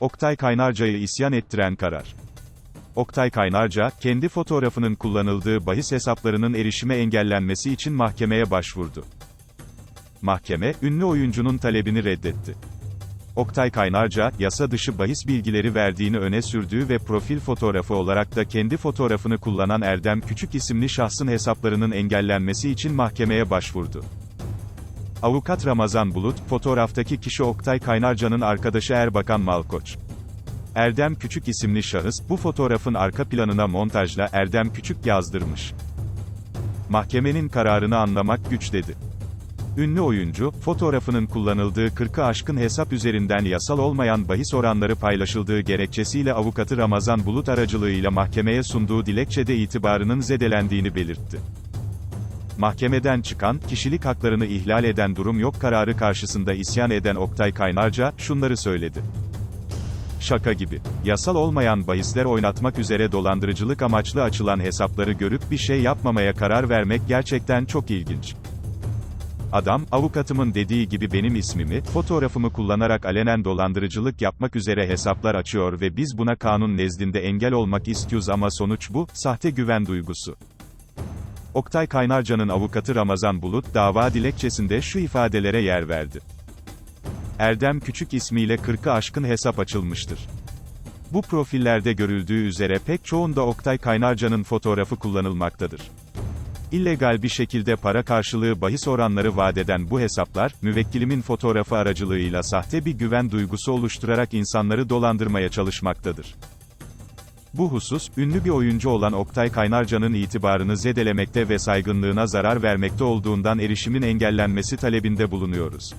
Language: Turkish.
Oktay Kaynarca'yı isyan ettiren karar. Oktay Kaynarca, kendi fotoğrafının kullanıldığı bahis hesaplarının erişime engellenmesi için mahkemeye başvurdu. Mahkeme, ünlü oyuncunun talebini reddetti. Oktay Kaynarca, yasa dışı bahis bilgileri verdiğini öne sürdüğü ve profil fotoğrafı olarak da kendi fotoğrafını kullanan Erdem Küçük isimli şahsın hesaplarının engellenmesi için mahkemeye başvurdu. Avukat Ramazan Bulut, fotoğraftaki kişi Oktay Kaynarca'nın arkadaşı Erbakan Malkoç. Erdem Küçük isimli şahıs, bu fotoğrafın arka planına montajla Erdem Küçük yazdırmış. Mahkemenin kararını anlamak güç dedi. Ünlü oyuncu, fotoğrafının kullanıldığı 40'ı aşkın hesap üzerinden yasal olmayan bahis oranları paylaşıldığı gerekçesiyle avukatı Ramazan Bulut aracılığıyla mahkemeye sunduğu dilekçede itibarının zedelendiğini belirtti. Mahkemeden çıkan, kişilik haklarını ihlal eden durum yok kararı karşısında isyan eden Oktay Kaynarca, şunları söyledi. Şaka gibi. Yasal olmayan bahisler oynatmak üzere dolandırıcılık amaçlı açılan hesapları görüp bir şey yapmamaya karar vermek gerçekten çok ilginç. Adam, avukatımın dediği gibi benim ismimi, fotoğrafımı kullanarak alenen dolandırıcılık yapmak üzere hesaplar açıyor ve biz buna kanun nezdinde engel olmak istiyoruz ama sonuç bu, sahte güven duygusu. Oktay Kaynarca'nın avukatı Ramazan Bulut, dava dilekçesinde şu ifadelere yer verdi. Erdem Küçük ismiyle 40'ı aşkın hesap açılmıştır. Bu profillerde görüldüğü üzere pek çoğunda Oktay Kaynarca'nın fotoğrafı kullanılmaktadır. İllegal bir şekilde para karşılığı bahis oranları vaat eden bu hesaplar, müvekkilimin fotoğrafı aracılığıyla sahte bir güven duygusu oluşturarak insanları dolandırmaya çalışmaktadır. Bu husus, ünlü bir oyuncu olan Oktay Kaynarca'nın itibarını zedelemekte ve saygınlığına zarar vermekte olduğundan erişimin engellenmesi talebinde bulunuyoruz.